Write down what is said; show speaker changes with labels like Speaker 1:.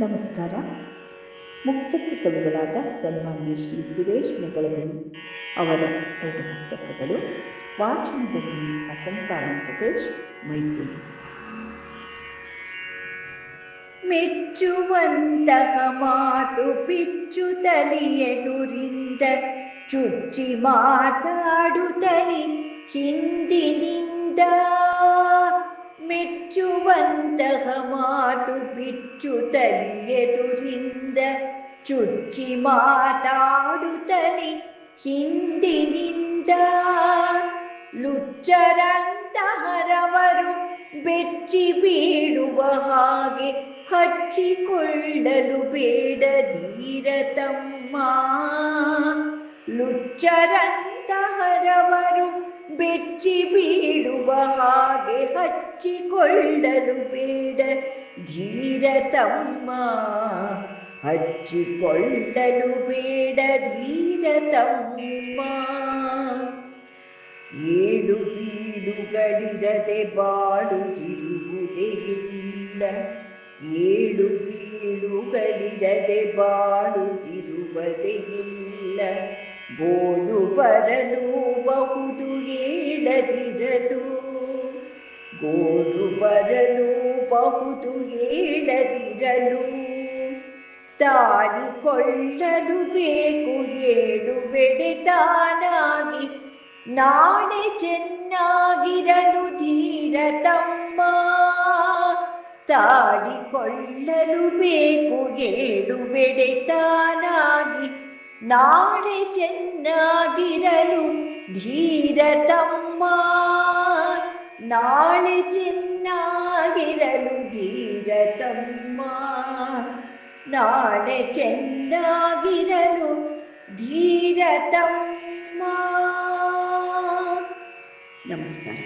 Speaker 1: ನಮಸ್ಕಾರ. ಮುಕ್ತಕ್ಕೆ ಕವಿಗಳಾದ ಸನ್ಮಾನ್ಯ ಶ್ರೀ ಸುರೇಶ್ ಮೆಗಳಗುಳಿ ಅವರ ಎರಡು ಮುಕ್ತಕಗಳು ವಾಚನದಲ್ಲಿ ವಸಂತ ವೆಂಕಟೇಶ್, ಮೈಸೂರು.
Speaker 2: ಮೆಚ್ಚುವಂತಹ ಮಾತು ಪಿಚ್ಚು ಎದುರಿಂದ ಚುಚ್ಚಿ ಮಾತಾಡುತ್ತಲಿ ಹಿಂದಿನಿಂದ ಮೆಚ್ಚುವಂತಹ ಮಾತು ಬಿಚ್ಚು ಎದುರಿಂದ ಚುಚ್ಚಿ ಮಾತಾಡುತ್ತಲಿ ಹಿಂದಿನಿಂದ. ಲುಚ್ಚರಂತಹರವರು ಬೆಚ್ಚಿ ಬೀಳುವ ಹಾಗೆ ಹಚ್ಚಿಕೊಳ್ಳಲು ಬೇಡ ಧೀರ ತಮ್ಮ ಲುಚ್ಚರಂತಹರವರು ಬೆಚ್ಚಿ ಬೀಳುವ ಹಾಗೆ ಹಚ್ಚಿಕೊಳ್ಳಲು ಬೇಡ. ಧೀರ ತಮ್ಮ, ಹಚ್ಚಿಕೊಳ್ಳಲು ಬೇಡ ಧೀರ ತಮ್ಮ. ಏಳು ಬೀಳುಗಳಿರದೆ ಬಾಳು ಇರುವುದೇ ಇಲ್ಲ. ಏಳು ಬೀಳುಗಳಿರದೆ ಬಾಳು ಇರುವುದೇ ಇಲ್ಲ. ಬೋಲು ಬರಲು ಗೋಲು ಬರಲು ಬಹುದು ಏಳದಿರಲು ತಾಳಿಕೊಳ್ಳಲು ಬೇಕು ಏಳು ಬೆಡೆದಾನಾಗಿ ನಾಳೆ ಚೆನ್ನಾಗಿರಲು ಧೀರ ತಮ್ಮ ತಾಳಿಕೊಳ್ಳಲು ಬೇಕು ಏಳು ಬೆಡೆತಾನಾಗಿ ನಾಳೆ ಚೆನ್ನಾಗಿರಲು ಧೀರ ತಮ್ಮ ನಾಳೆ ಚೆನ್ನಾಗಿರಲು ಧೀರ ತಮ್ಮ ನಾಳೆ ಚೆನ್ನಾಗಿರಲು ಧೀರ ತಮ್ಮ
Speaker 1: ನಮಸ್ಕಾರ.